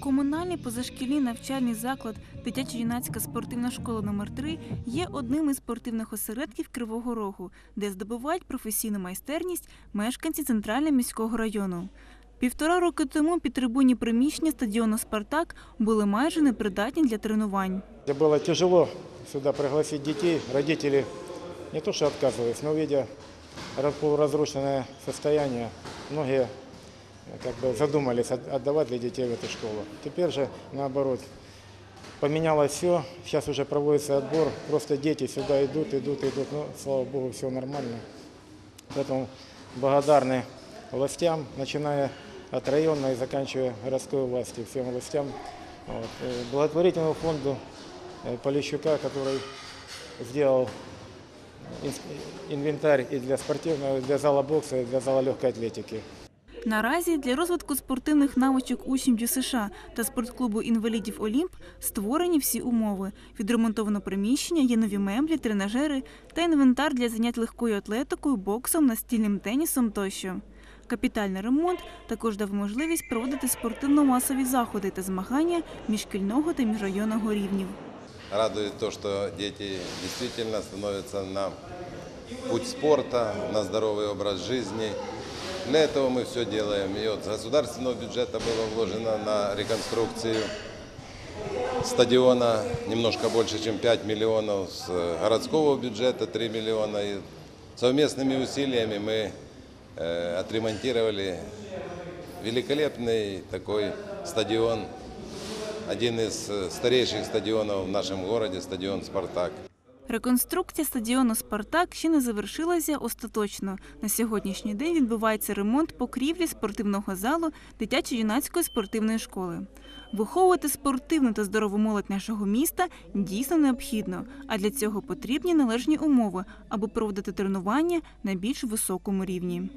Комунальний позашкільний навчальний заклад дитячо-юнацька спортивна школа номер 3 є одним із спортивних осередків Кривого Рогу, де здобувають професійну майстерність мешканці центрального міського району. Півтора роки тому підтрибунні приміщення стадіону Спартак були майже непридатні для тренувань. Мне Было тяжело сюда пригласить детей. Родители не то что отказывались, но видя ра- полуразрушенное состояние, многие э, как бы задумались от- отдавать ли детей в эту школу. Теперь же наоборот. Поменялось все, сейчас уже проводится отбор, просто дети сюда идут, идут, идут, но слава богу, все нормально. Поэтому благодарны властям, начиная от районной и заканчивая городской власти, всем властям. Вот. Э, Благотворительному фонду э, Полищука, который сделал инвентарь и для спортивного, и для зала бокса, и для зала легкой атлетики. Наразі для розвитку спортивних навичок учнів ДЮСШ та спортклубу інвалідів Олімп створені всі умови. Відремонтовано приміщення, є нові меблі, тренажери та інвентар для занять легкою атлетикою, боксом, настільним тенісом тощо. Капітальний ремонт також дав можливість проводити спортивно-масові заходи та змагання міжшкільного та міжрайонного рівнів. Радует то, что дети действительно становятся на путь спорта, на здоровый образ жизни. Для этого мы все делаем. И от государственного бюджета было вложено на реконструкцию стадиона немножко больше, чем 5 миллионов. С городского бюджета 3 миллиона. И совместными усилиями мы э, отремонтировали великолепный такой стадион один из э, старейших стадионов в нашем городе, стадион «Спартак». Реконструкція стадіону Спартак ще не завершилася остаточно. На сьогоднішній день відбувається ремонт покрівлі спортивного залу дитячо-юнацької спортивної школи. Виховувати спортивну та здорову молодь нашого міста дійсно необхідно, а для цього потрібні належні умови, аби проводити тренування на більш високому рівні.